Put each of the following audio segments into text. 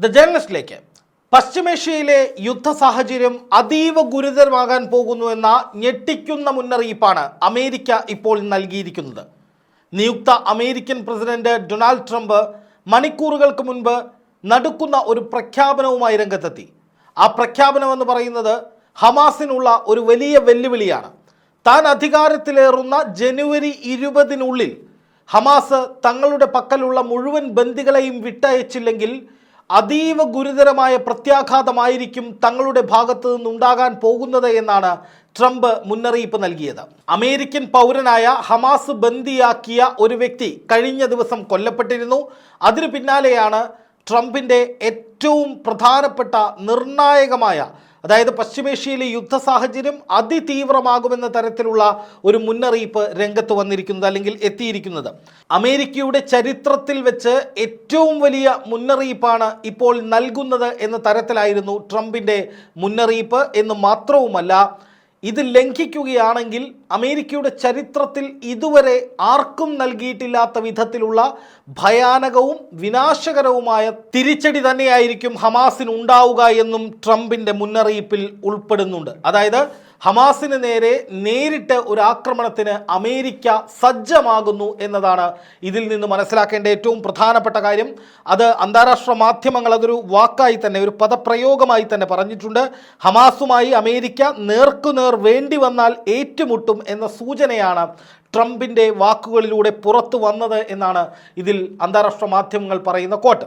The ജേർണലിസ്റ്റിലേക്ക് പശ്ചിമേഷ്യയിലെ യുദ്ധ സാഹചര്യം അതീവ ഗുരുതരമാകാൻ പോകുന്നു എന്ന ഞെട്ടിക്കുന്ന മുന്നറിയിപ്പാണ് അമേരിക്ക ഇപ്പോൾ നൽകിയിരിക്കുന്നത്. നിയുക്ത അമേരിക്കൻ പ്രസിഡന്റ് ഡൊണാൾഡ് ട്രംപ് മണിക്കൂറുകൾക്ക് മുൻപ് നടുക്കുന്ന ഒരു പ്രഖ്യാപനവുമായി രംഗത്തെത്തി. ആ പ്രഖ്യാപനം എന്ന് പറയുന്നത് ഹമാസിനുള്ള ഒരു വലിയ വെല്ലുവിളിയാണ്. താൻ അധികാരത്തിലേറുന്ന ജനുവരി ഇരുപതിനുള്ളിൽ ഹമാസ് തങ്ങളുടെ പക്കലുള്ള മുഴുവൻ ബന്ദികളെയും വിട്ടയച്ചില്ലെങ്കിൽ അതീവ ഗുരുതരമായ പ്രത്യാഘാതമായിരിക്കും തങ്ങളുടെ ഭാഗത്തു നിന്നുണ്ടാകാൻ പോകുന്നത് എന്നാണ് ട്രംപ് മുന്നറിയിപ്പ് നൽകിയത്. അമേരിക്കൻ പൗരനായ ഹമാസ് ബന്ദിയാക്കിയ ഒരു വ്യക്തി കഴിഞ്ഞ ദിവസം കൊല്ലപ്പെട്ടിരുന്നു. അതിനു പിന്നാലെയാണ് ട്രംപിന്റെ ഏറ്റവും പ്രധാനപ്പെട്ട നിർണായകമായ അതായത് പശ്ചിമേഷ്യയിലെ യുദ്ധ സാഹചര്യം അതിതീവ്രമാകുമെന്ന തരത്തിലുള്ള ഒരു മുന്നറിയിപ്പ് രംഗത്ത് വന്നിരിക്കുന്നത് അല്ലെങ്കിൽ എത്തിയിരിക്കുന്നത്. അമേരിക്കയുടെ ചരിത്രത്തിൽ വെച്ച് ഏറ്റവും വലിയ മുന്നറിയിപ്പാണ് ഇപ്പോൾ നൽകുന്നത് എന്ന തരത്തിലായിരുന്നു ട്രംപിന്റെ മുന്നറിയിപ്പ് എന്ന് മാത്രവുമല്ല ഇത് ലംഘിക്കുകയാണെങ്കിൽ അമേരിക്കയുടെ ചരിത്രത്തിൽ ഇതുവരെ ആർക്കും നൽകിയിട്ടില്ലാത്ത വിധത്തിലുള്ള ഭയാനകവും വിനാശകരവുമായ തിരിച്ചടി തന്നെയായിരിക്കും ഹമാസിന് ഉണ്ടാവുക എന്നും ട്രംപിന്റെ മുന്നറിയിപ്പിൽ ഉൾപ്പെടുന്നുണ്ട്. അതായത് ഹമാസിന് നേരെ നേരിട്ട് ഒരു ആക്രമണത്തിന് അമേരിക്ക സജ്ജമാകുന്നു എന്നതാണ് ഇതിൽ നിന്ന് മനസ്സിലാക്കേണ്ട ഏറ്റവും പ്രധാനപ്പെട്ട കാര്യം. അത് അന്താരാഷ്ട്ര മാധ്യമങ്ങൾ അതൊരു വാക്കായി തന്നെ ഒരു പദപ്രയോഗമായി തന്നെ പറഞ്ഞിട്ടുണ്ട്. ഹമാസുമായി അമേരിക്ക നേർക്കുനേർ വേണ്ടി വന്നാൽ ഏറ്റുമുട്ടും എന്ന സൂചനയാണ് ട്രംപിന്റെ വാക്കുകളിലൂടെ പുറത്തു വന്നത് എന്നാണ് ഇതിൽ അന്താരാഷ്ട്ര മാധ്യമങ്ങൾ പറയുന്ന കോട്ട്.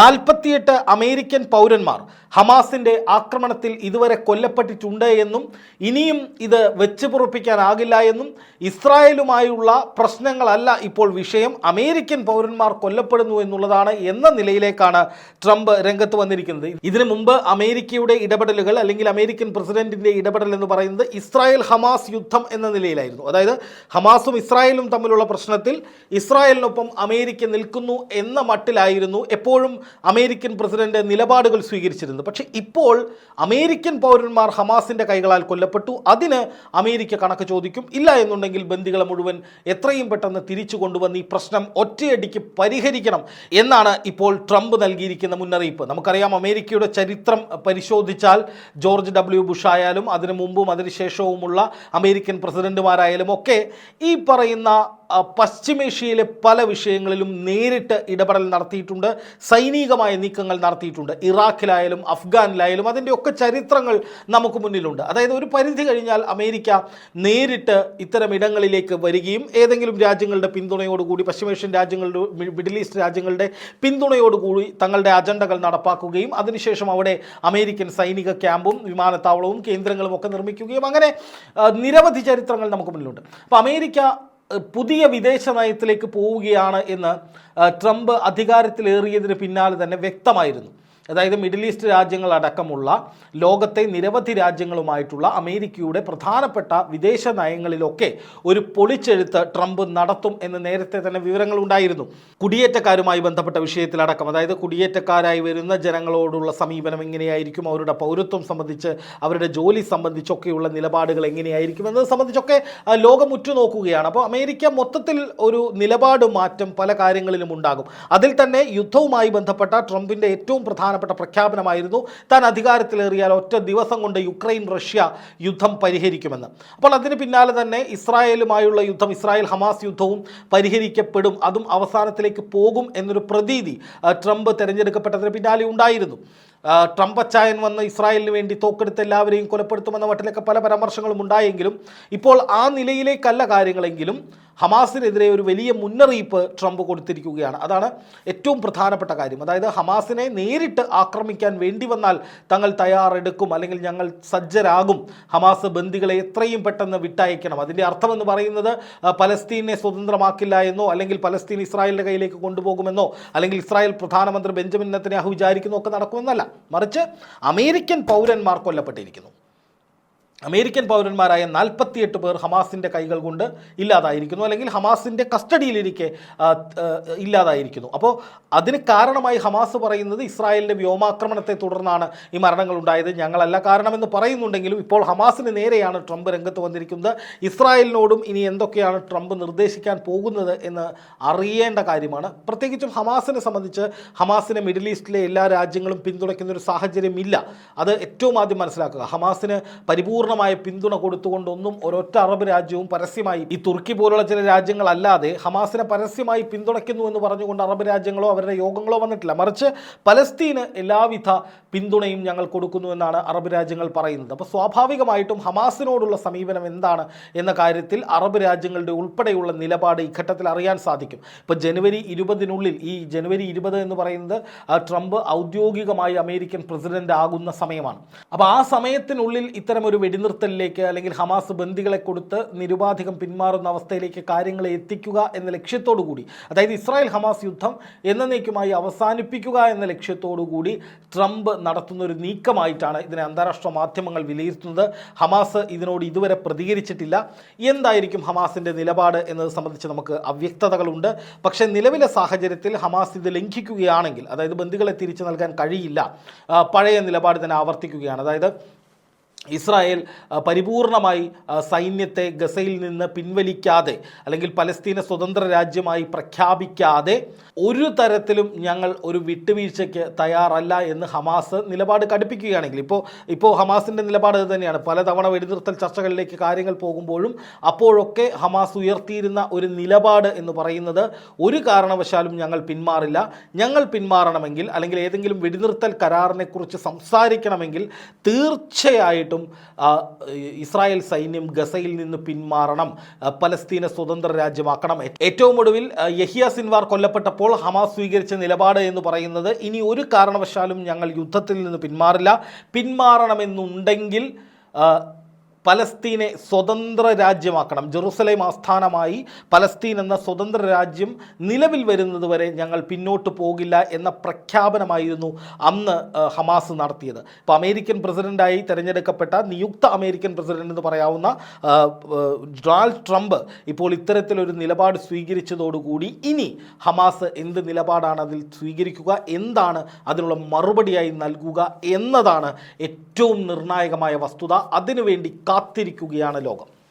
നാൽപ്പത്തിയെട്ട് അമേരിക്കൻ പൗരന്മാർ ഹമാസിന്റെ ആക്രമണത്തിൽ ഇതുവരെ കൊല്ലപ്പെട്ടിട്ടുണ്ട് എന്നും ഇനിയും ഇത് വെച്ച് പുറപ്പിക്കാനാകില്ല എന്നും ഇസ്രായേലുമായുള്ള പ്രശ്നങ്ങളല്ല ഇപ്പോൾ വിഷയം. അമേരിക്കൻ പൗരന്മാർ കൊല്ലപ്പെടുന്നു എന്നുള്ളതാണ് എന്ന നിലയിലേക്കാണ് ട്രംപ് രംഗത്ത് വന്നിരിക്കുന്നത്. ഇതിനു മുമ്പ് അമേരിക്കയുടെ ഇടപെടലുകൾ അല്ലെങ്കിൽ അമേരിക്കൻ പ്രസിഡന്റിന്റെ ഇടപെടൽ എന്ന് പറയുന്നത് ഇസ്രായേൽ ഹമാസ് യുദ്ധം എന്ന നിലയിലായിരുന്നു. അതായത് ഹമാസും ഇസ്രായേലും തമ്മിലുള്ള പ്രശ്നത്തിൽ ഇസ്രായേലിനൊപ്പം അമേരിക്ക നിൽക്കുന്നു എന്ന മട്ടിലായിരുന്നു എപ്പോഴും അമേരിക്കൻ പ്രസിഡന്റ് നിലപാടുകൾ സ്വീകരിച്ചിരുന്നത്. പക്ഷേ ഇപ്പോൾ അമേരിക്കൻ പൗരന്മാർ ഹമാസിന്റെ കൈകളാൽ കൊല്ലപ്പെട്ടു. അതിന് അമേരിക്ക കണക്ക് ചോദിക്കും. ഇല്ല എന്നുണ്ടെങ്കിൽ ബന്ദികളെ മുഴുവൻ എത്രയും പെട്ടെന്ന് തിരിച്ചു കൊണ്ടുവന്ന് ഈ പ്രശ്നം ഒറ്റയടിക്ക് പരിഹരിക്കണം എന്നാണ് ഇപ്പോൾ ട്രംപ് നൽകിയിരിക്കുന്ന മുന്നറിയിപ്പ്. നമുക്കറിയാം അമേരിക്കയുടെ ചരിത്രം പരിശോധിച്ചാൽ ജോർജ് ഡബ്ല്യു ബുഷ് ആയാലും അതിനു മുമ്പും അതിനുശേഷവുമുള്ള അമേരിക്കൻ പ്രസിഡന്റുമാരായാലും ഒക്കെ ഈ പറയുന്ന പശ്ചിമേഷ്യയിലെ പല വിഷയങ്ങളിലും നേരിട്ട് ഇടപെടൽ നടത്തിയിട്ടുണ്ട്. സൈനികമായ നീക്കങ്ങൾ നടത്തിയിട്ടുണ്ട്. ഇറാഖിലായാലും അഫ്ഗാനിലായാലും അതിന്റെ ഒക്കെ ചരിത്രങ്ങൾ നമുക്ക് മുന്നിലുണ്ട്. അതായത് ഒരു പരിധി കഴിഞ്ഞാൽ അമേരിക്ക നേരിട്ട് ഇത്തരം ഇടങ്ങളിലേക്ക് വരികയും ഏതെങ്കിലും രാജ്യങ്ങളുടെ പിന്തുണയോടുകൂടി പശ്ചിമേഷ്യൻ രാജ്യങ്ങളുടെ മിഡിൽ ഈസ്റ്റ് രാജ്യങ്ങളുടെ പിന്തുണയോടുകൂടി തങ്ങളുടെ അജണ്ടകൾ നടപ്പാക്കുകയും അതിനുശേഷം അവിടെ അമേരിക്കൻ സൈനിക ക്യാമ്പും വിമാനത്താവളവും കേന്ദ്രങ്ങളും ഒക്കെ നിർമ്മിക്കുകയും അങ്ങനെ നിരവധി ചരിത്രങ്ങൾ നമുക്ക് മുന്നിലുണ്ട്. അപ്പോൾ അമേരിക്ക പുതിയ വിദേശ നയത്തിലേക്ക് പോവുകയാണ് എന്ന് ട്രംപ് അധികാരത്തിലേറിയതിന് പിന്നാലെ തന്നെ വ്യക്തമായിരുന്നു. അതായത് മിഡിൽ ഈസ്റ്റ് രാജ്യങ്ങളടക്കമുള്ള ലോകത്തെ നിരവധി രാജ്യങ്ങളുമായിട്ടുള്ള അമേരിക്കയുടെ പ്രധാനപ്പെട്ട വിദേശ നയങ്ങളിലൊക്കെ ഒരു പൊളിച്ചെഴുത്ത് ട്രംപ് നടത്തും എന്ന് നേരത്തെ തന്നെ വിവരങ്ങൾ ഉണ്ടായിരുന്നു. കുടിയേറ്റക്കാരുമായി ബന്ധപ്പെട്ട വിഷയത്തിലടക്കം അതായത് കുടിയേറ്റക്കാരായി വരുന്ന ജനങ്ങളോടുള്ള സമീപനം എങ്ങനെയായിരിക്കും? അവരുടെ പൗരത്വം സംബന്ധിച്ച് അവരുടെ ജോലി സംബന്ധിച്ചൊക്കെയുള്ള നിലപാടുകൾ എങ്ങനെയായിരിക്കും എന്നത് സംബന്ധിച്ചൊക്കെ ലോകം ഉറ്റുനോക്കുകയാണ്. അപ്പോൾ അമേരിക്ക മൊത്തത്തിൽ ഒരു നിലപാട് മാറ്റം പല കാര്യങ്ങളിലും ഉണ്ടാകും. അതിൽ തന്നെ യുദ്ധവുമായി ബന്ധപ്പെട്ട ട്രംപിന്റെ ഏറ്റവും പ്രധാനപ്പെട്ട പ്രഖ്യാപനമായിരുന്നു. താൻ അധികാരത്തിലേറിയാൽ ഒറ്റ ദിവസം കൊണ്ട് യുക്രൈൻ റഷ്യ യുദ്ധം പരിഹരിക്കുമെന്ന്. അപ്പോൾ അതിന് പിന്നാലെ തന്നെ ഇസ്രായേലുമായുള്ള യുദ്ധം ഇസ്രായേൽ ഹമാസ് യുദ്ധവും പരിഹരിക്കപ്പെടും. അതും അവസാനത്തിലേക്ക് പോകും എന്നൊരു പ്രതീതി ട്രംപ് തിരഞ്ഞെടുക്കപ്പെട്ടതിന് പിന്നാലെ ഉണ്ടായിരുന്നു. ട്രംപ് അച്ചായൻ വന്ന് ഇസ്രായേലിന് വേണ്ടി തോക്കെടുത്ത് എല്ലാവരെയും കൊലപ്പെടുത്തുമെന്ന മട്ടിലൊക്കെ പല പരാമർശങ്ങളും ഉണ്ടായെങ്കിലും ഇപ്പോൾ ആ നിലയിലേക്കല്ല കാര്യങ്ങളെങ്കിലും ഹമാസിനെതിരെ ഒരു വലിയ മുന്നറിയിപ്പ് ട്രംപ് കൊടുത്തിരിക്കുകയാണ്. അതാണ് ഏറ്റവും പ്രധാനപ്പെട്ട കാര്യം. അതായത് ഹമാസിനെ നേരിട്ട് ആക്രമിക്കാൻ വേണ്ടി വന്നാൽ തങ്ങൾ തയ്യാറെടുക്കും അല്ലെങ്കിൽ ഞങ്ങൾ സജ്ജരാകും. ഹമാസ് ബന്ദികളെ എത്രയും പെട്ടെന്ന് വിട്ടയക്കണം. അതിന്റെ അർത്ഥമെന്ന് പറയുന്നത് പലസ്തീനെ സ്വതന്ത്രമാക്കില്ല എന്നോ അല്ലെങ്കിൽ പലസ്തീൻ ഇസ്രായേലിന്റെ കയ്യിലേക്ക് കൊണ്ടുപോകുമെന്നോ അല്ലെങ്കിൽ ഇസ്രായേൽ പ്രധാനമന്ത്രി ബെഞ്ചമിൻ നെത്തന്യാഹു വിചാരിക്കുന്നോ ഒക്കെ നടക്കുമെന്നല്ല. മറിച്ച് അമേരിക്കൻ പൗരന്മാർ കൊല്ലപ്പെട്ടിരിക്കുന്നു. അമേരിക്കൻ പൗരന്മാരായ നാൽപ്പത്തിയെട്ട് പേർ ഹമാസിന്റെ കൈകൾ കൊണ്ട് ഇല്ലാതായിരിക്കുന്നു അല്ലെങ്കിൽ ഹമാസിന്റെ കസ്റ്റഡിയിലിരിക്കെ ഇല്ലാതായിരിക്കുന്നു. അപ്പോൾ അതിന് കാരണമായി ഹമാസ് പറയുന്നത് ഇസ്രായേലിന്റെ വ്യോമാക്രമണത്തെ തുടർന്നാണ് ഈ മരണങ്ങൾ ഉണ്ടായത്. ഞങ്ങളല്ല കാരണമെന്ന് പറയുന്നുണ്ടെങ്കിലും ഇപ്പോൾ ഹമാസിന് നേരെയാണ് ട്രംപ് രംഗത്ത് വന്നിരിക്കുന്നത്. ഇസ്രായേലിനോടും ഇനി എന്തൊക്കെയാണ് ട്രംപ് നിർദ്ദേശിക്കാൻ പോകുന്നത് എന്ന് അറിയേണ്ട കാര്യമാണ്. പ്രത്യേകിച്ചും ഹമാസിനെ സംബന്ധിച്ച് ഹമാസിനെ മിഡിൽ ഈസ്റ്റിലെ എല്ലാ രാജ്യങ്ങളും പിന്തുണയ്ക്കുന്ന ഒരു സാഹചര്യമില്ല. അത് ഏറ്റവും ആദ്യം മനസ്സിലാക്കുക. ഹമാസിന് പരിപൂർണമായ പിന്തുണ കൊടുത്തുകൊണ്ടൊന്നും ഒരൊറ്റ അറബ് രാജ്യവും പരസ്യമായി ഈ തുർക്കി പോലുള്ള ചില രാജ്യങ്ങളല്ലാതെ ഹമാസിനെ പരസ്യമായി പിന്തുണയ്ക്കുന്നു എന്ന് പറഞ്ഞുകൊണ്ട് അറബ് രാജ്യങ്ങളോ അവരുടെ യോഗങ്ങളോ വന്നിട്ടില്ല. മറിച്ച് പലസ്തീന് എല്ലാവിധ പിന്തുണയും ഞങ്ങൾ കൊടുക്കുന്നു എന്നാണ് അറബ് രാജ്യങ്ങൾ പറയുന്നത്. അപ്പോൾ സ്വാഭാവികമായിട്ടും ഹമാസിനോടുള്ള സമീപനം എന്താണ് എന്ന കാര്യത്തിൽ അറബ് രാജ്യങ്ങളുടെ ഉൾപ്പെടെയുള്ള നിലപാട് ഈ ഘട്ടത്തിൽ അറിയാൻ സാധിക്കും. ഇപ്പോൾ ജനുവരി ഇരുപതിനുള്ളിൽ ഈ ജനുവരി ഇരുപത് എന്ന് പറയുന്നത് ട്രംപ് ഔദ്യോഗികമായി അമേരിക്കൻ പ്രസിഡന്റ് ആകുന്ന സമയമാണ്. അപ്പോൾ ആ സമയത്തിനുള്ളിൽ ഇത്തരം ഒരു വെടിനിർത്തലിലേക്ക് അല്ലെങ്കിൽ ഹമാസ് ബന്ദികളെ കൊടുത്ത് നിരുപാധികം പിന്മാറുന്ന അവസ്ഥയിലേക്ക് കാര്യങ്ങളെ എത്തിക്കുക എന്ന ലക്ഷ്യത്തോടു കൂടി അതായത് ഇസ്രായേൽ ഹമാസ് യുദ്ധം എന്നേക്കുമായി അവസാനിപ്പിക്കുക എന്ന ലക്ഷ്യത്തോടു കൂടി ട്രംപ് നടത്തുന്ന ഒരു നീക്കമായിട്ടാണ് ഇതിനെ അന്താരാഷ്ട്ര മാധ്യമങ്ങൾ വിലയിരുത്തുന്നത്. ഹമാസ് ഇതിനോട് ഇതുവരെ പ്രതികരിച്ചിട്ടില്ല. എന്തായിരിക്കും ഹമാസിന്റെ നിലപാട് എന്നത് സംബന്ധിച്ച് നമുക്ക് അവ്യക്തതകളുണ്ട്. പക്ഷേ നിലവിലെ സാഹചര്യത്തിൽ ഹമാസ് ഇത് ലംഘിക്കുകയാണെങ്കിൽ അതായത് ബന്ദികളെ തിരിച്ചു നൽകാൻ കഴിയില്ല പഴയ നിലപാട് തന്നെ ആവർത്തിക്കുകയാണ്. അതായത് ഇസ്രായേൽ പരിപൂർണമായി സൈന്യത്തെ ഗസയിൽ നിന്ന് പിൻവലിക്കാതെ അല്ലെങ്കിൽ പലസ്തീനെ സ്വതന്ത്ര രാജ്യമായി പ്രഖ്യാപിക്കാതെ ഒരു തരത്തിലും ഞങ്ങൾ ഒരു വിട്ടുവീഴ്ചയ്ക്ക് തയ്യാറല്ല എന്ന് ഹമാസ് നിലപാട് കടുപ്പിക്കുകയാണെങ്കിൽ. ഇപ്പോൾ ഇപ്പോൾ ഹമാസിന്റെ നിലപാട് തന്നെയാണ്. പലതവണ വെടിനിർത്തൽ ചർച്ചകളിലേക്ക് കാര്യങ്ങൾ പോകുമ്പോഴും അപ്പോഴൊക്കെ ഹമാസ് ഉയർത്തിയിരുന്ന ഒരു നിലപാട് എന്ന് പറയുന്നത് ഒരു കാരണവശാലും ഞങ്ങൾ പിന്മാറില്ല. ഞങ്ങൾ പിന്മാറണമെങ്കിൽ അല്ലെങ്കിൽ ഏതെങ്കിലും വെടിനിർത്തൽ കരാറിനെക്കുറിച്ച് സംസാരിക്കണമെങ്കിൽ തീർച്ചയായിട്ടും ആ, ഇസ്രായേൽ സൈന്യം ഗസയിൽ നിന്ന് പിന്മാറണം പലസ്തീനെ സ്വതന്ത്ര രാജ്യമാക്കണം. ഏറ്റവും ഒടുവിൽ യഹിയ സിൻവാർ കൊല്ലപ്പെട്ടപ്പോൾ ഹമാസ് സ്വീകരിച്ച നിലപാട് എന്ന് പറയുന്നത് ഇനി ഒരു കാരണവശാലും ഞങ്ങൾ യുദ്ധത്തിൽ നിന്ന് പിന്മാറില്ല. പിന്മാറണമെന്നുണ്ടെങ്കിൽ പലസ്തീനെ സ്വതന്ത്ര രാജ്യമാക്കണം. ജെറുസലേം ആസ്ഥാനമായി പലസ്തീൻ എന്ന സ്വതന്ത്ര രാജ്യം നിലവിൽ വരുന്നതുവരെ ഞങ്ങൾ പിന്നോട്ട് പോകില്ല എന്ന പ്രഖ്യാപനമായിരുന്നു അന്ന് ഹമാസ് നടത്തിയത്. ഇപ്പോൾ അമേരിക്കൻ പ്രസിഡന്റായി തിരഞ്ഞെടുക്കപ്പെട്ട നിയുക്ത അമേരിക്കൻ പ്രസിഡന്റ് എന്ന് പറയാവുന്ന ഡൊണാൾഡ് ട്രംപ് ഇപ്പോൾ ഇത്തരത്തിലൊരു നിലപാട് സ്വീകരിച്ചതോടുകൂടി ഇനി ഹമാസ് എന്ത് നിലപാടാണ് അതിൽ സ്വീകരിക്കുക എന്താണ് അതിനുള്ള മറുപടിയായി നൽകുക എന്നതാണ് ഏറ്റവും നിർണായകമായ വസ്തുത. അതിനുവേണ്ടി കാത്തിരിക്കുകയാണ് ലോകം.